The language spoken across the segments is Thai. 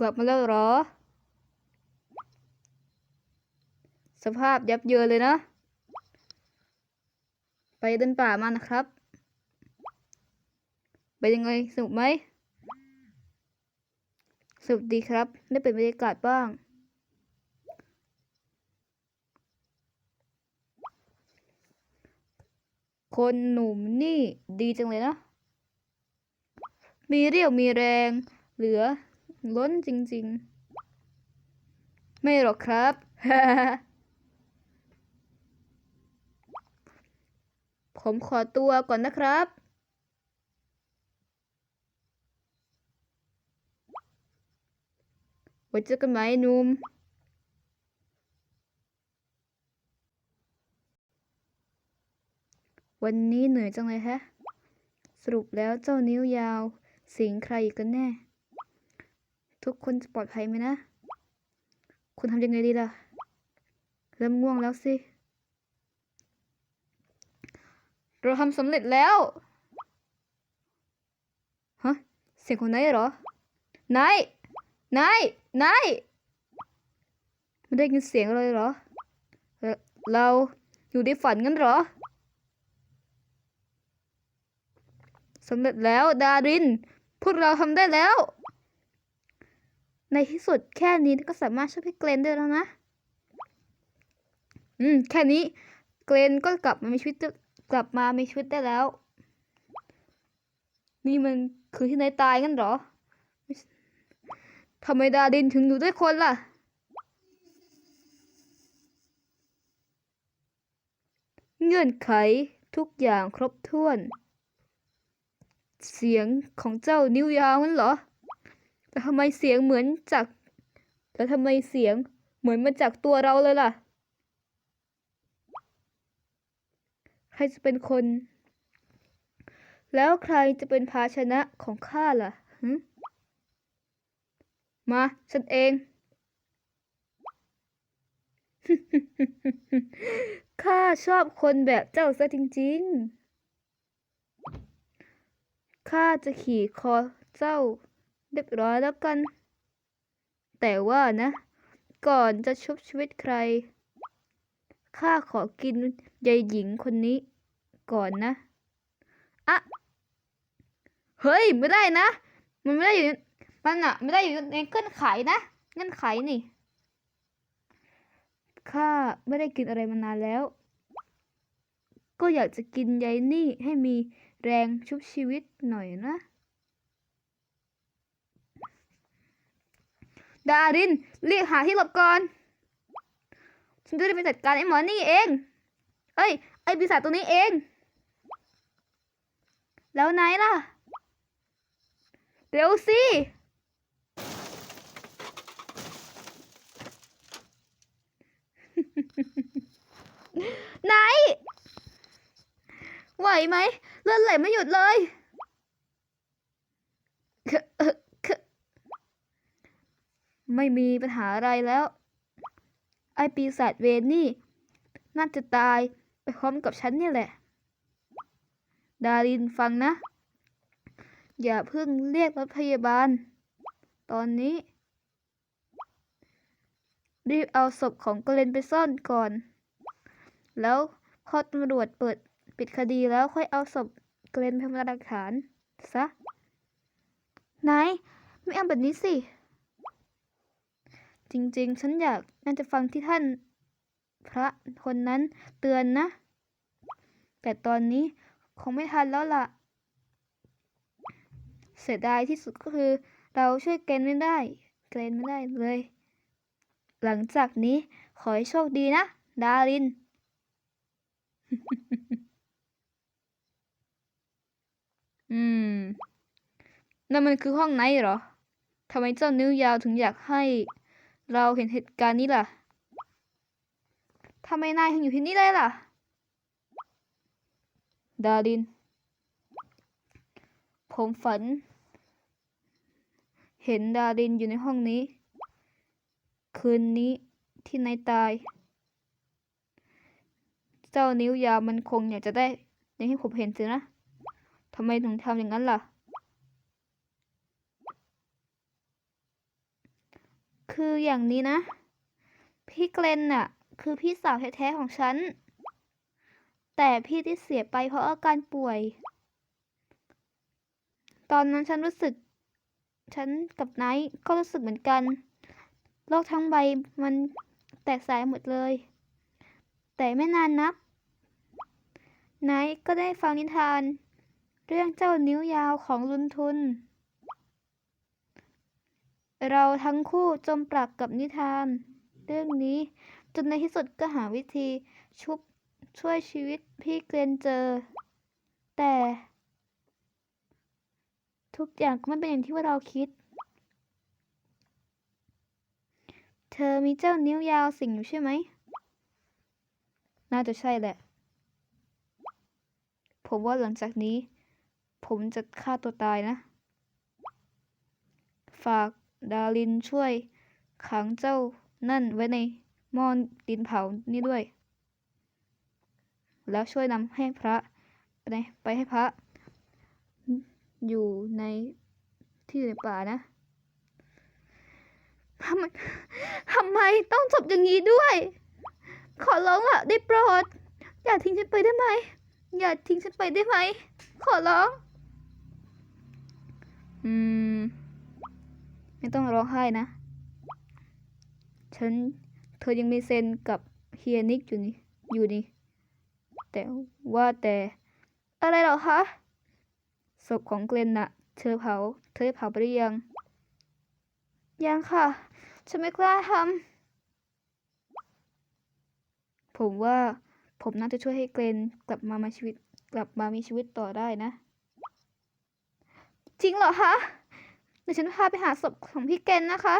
กลับมาแล้วหรอ สภาพยับเยินเลยนะ ไปเดินป่ามานะครับ ไปยังไงสนุกไหมสนุกดีครับ ได้เป็นบรรยากาศบ้าง คนหนุ่มนี่ดีจังเลยนะ มีเรี่ยวมีแรงเหลือ ล้นจริง ๆ ไม่หรอกครับ ผมขอตัวก่อนนะครับ ไว้เจอกันไหมนุ่มวันนี้เหนื่อยจังเลยแฮะ สรุปแล้วเจ้านิ้วยาว สิงใครอีกกันแน่ ทุกคนจะปลอดภัยไหมนะ คุณทำยังไงดีล่ะ เริ่มง่วงแล้วสิ เราทำสำเร็จแล้ว ฮะ เสียงของนายเหรอ นาย นาย นายไม่ได้ยินเสียงเลยเหรอ เราอยู่ในฝันกันเหรอสำเร็จแล้วดาริน พวกเราทำได้แล้ว ในที่สุดแค่นี้ก็สามารถช่วยพี่เกรนได้แล้วนะ อืม แค่นี้เกรนก็กลับมามีชีวิตได้กลับมามีชีวิตได้แล้ว นี่มันคือที่นายตายกันหรอทำไมดารินถึงอยู่ด้วยคนล่ะ เงื่อนไขทุกอย่างครบถ้วน เสียงของเจ้านิ้วยาวนั่นเหรอ แต่ทำไมเสียงเหมือนจากแล้วทำไมเสียงเหมือนมาจากตัวเราเลยล่ะ ใครจะเป็นคน แล้วใครจะเป็นภาชนะของข้าล่ะมา ฉันเอง ข้าชอบคนแบบเจ้าซะจริง ๆ ข้าจะขี่คอเจ้า เรียบร้อยแล้วกัน แต่ว่านะ ก่อนจะชุบชีวิตใคร ข้าขอกินยายหญิงคนนี้ ก่อนนะอะเฮ้ย ไม่ได้นะ มันไม่ได้อยู่มันอะไม่ได้อยู่ในเงื่อนไขนะเงื่อนไขนี่ข้าไม่ได้กินอะไรมานานแล้ว ก็อยากจะกินยายนี่ให้มีแรงชุบชีวิตหน่อยนะ ดารินรียกหาที่หลบก่อน ฉันจะได้ไปจัดการไอ้หมอนี่เอง เอ้ย ไอ้ปีศาจตัวนี้เอง แล้วไหนล่ะ เร็วสิไหน ไหวไหม เลือดไหลไม่หยุดเลยคือเอ่อคือ ไม่มีปัญหาอะไรแล้ว ไอปีศาจเวนนี่ น่าจะตายไปพร้อมกับฉันเนี่ยแหละ ดารินฟังนะ อย่าเพิ่งเรียกรถพยาบาล ตอนนี้ รีบเอาศพของเกรนไปซ่อนก่อน แล้วพอตำรวจเปิดปิดคดีแล้วค่อยเอาศพเกรนไปทำหลักฐานซะนายไม่เอาแบบนี้สิ จริงๆ ฉันอยากน่าจะฟังที่ท่าน พระคนนั้นเตือนนะ แต่ตอนนี้คงไม่ทันแล้วล่ะ เสียดายที่สุดก็คือ เราช่วยเกรนไม่ได้ เกรนไม่ได้เลย หลังจากนี้ขอให้โชคดีนะ ดาริน อืมนั่นมันคือห้องไหนเหรอทำไมเจ้านิ้วยาวถึงอยากให้ เราเห็นเหตุการณ์นี้ล่ะทำไมนายถึงอยู่ที่นี่ได้ล่ะ ดาริน ผมฝัน เห็นดารินอยู่ในห้องนี้ คืนนี้ที่นายตาย เจ้านิ้วยาวมันคงอยากจะได้ อย่างที่ผมเห็นสินะทำไมถึงทำอย่างนั้นล่ะ คืออย่างนี้นะ พี่เกรนน่ะ คือพี่สาวแท้ๆของฉัน แต่พี่ที่เสียไปเพราะอาการป่วย ตอนนั้นฉันรู้สึก ฉันกับไนท์ก็รู้สึกเหมือนกัน โลกทั้งใบมันแตกสายหมดเลย แต่ไม่นานนักไนท์ก็ได้ฟังนิทาน เรื่องเจ้านิ้วยาวของลุนทุน เราทั้งคู่จมปลักกับนิทาน เรื่องนี้ จนในที่สุดก็หาวิธีชุบช่วยชีวิตพี่เกรนเจอ แต่ ทุกอย่างก็ไม่เป็นอย่างที่ว่าเราคิด เธอมีเจ้านิ้วยาวสิงอยู่ใช่ไหม น่าจะใช่แหละ ผมว่าหลังจากนี้ ผมจะฆ่าตัวตายนะ ฝาก ดารินช่วยขังเจ้านั่นไว้ในหม้อดินเผานี่ด้วย แล้วช่วยนำให้พระไปในไปให้พระ อยู่ในที่ในป่านะทำไมทำไมต้องจบอย่างนี้ด้วย ขอร้องล่ะ ได้โปรด อย่าทิ้งฉันไปได้ไหม อย่าทิ้งฉันไปได้ไหม ขอร้อง อืม ไม่ต้องร้องไห้นะ ฉัน เธอยังมีเซนกับเฮียนิกอยู่นี่ อยู่นี่ แต่ว่าแต่ อะไรเหรอคะ ศพของเกลนน่ะ เธอเผา เธอเผาไปหรือยัง ยังค่ะ ฉันไม่กล้าทำ ผมว่า ผมน่าจะช่วยให้เกรนกลับมามีชีวิต กลับมามีชีวิตต่อได้นะ จริงเหรอคะ ดี๋ยวฉันพาไปหาศพของพี่เกนนะคะ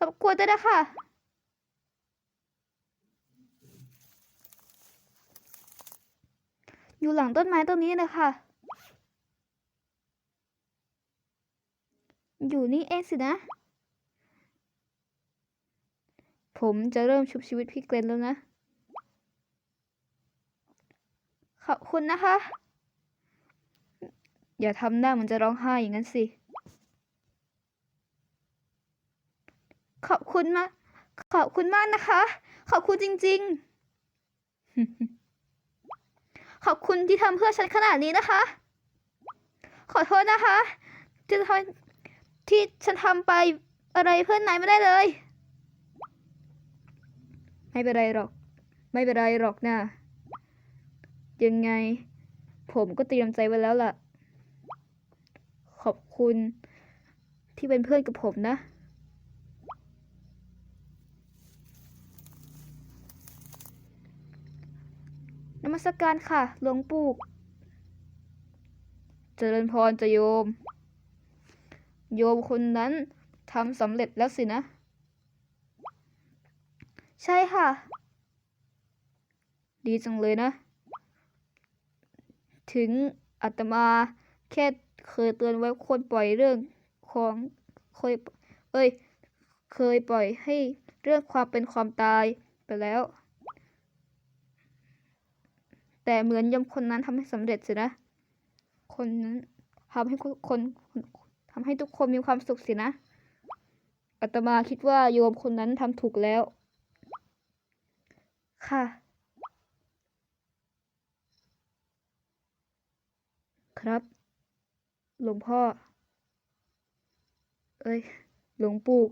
รบกวนด้วยนะคะอยู่หลังต้นไม้ต้นนี้เลยค่ะอยู่นี่เองสินะ ผมจะเริ่มชุบชีวิตพี่เกรนแล้วนะ ขอบคุณนะคะ อย่าทำหน้าเหมือนจะร้องไห้อย่างนั้นสิ ขอบ คุณมากขอบคุณมากนะคะ ขอบคุณจริง ๆ ขอบคุณที่ทำเพื่อฉันขนาดนี้นะคะ ขอโทษนะคะ ที่ทำที่ฉันทำไปอะไรเพื่อนนายไม่ได้เลย ไม่เป็นไรหรอก ไม่เป็นไรหรอกนะยังไง ผมก็เตรียมใจไว้แล้วล่ะ ขอบคุณที่เป็นเพื่อนกับผมนะ นมัสการค่ะ หลวงปู่ เจริญพรจะโยม โยมคนนั้นทำสำเร็จแล้วสินะ ใช่ค่ะ ดีจังเลยนะ ถึงอาตมาแค่เคยเตือนไว้ควรปล่อยเรื่องของเคยเอ้ย เคยปล่อยให้เรื่องความเป็นความตายไปแล้ว แต่เหมือนยมคนนั้นทำให้สำเร็จสินะ คนนั้นทำให้คนคนทำให้ทุกคนมีความสุขสินะ อาตมาคิดว่าโยมคนนั้นทำถูกแล้ว ค่ะ ครับ หลวงพ่อ เอ้ย หลวงปู่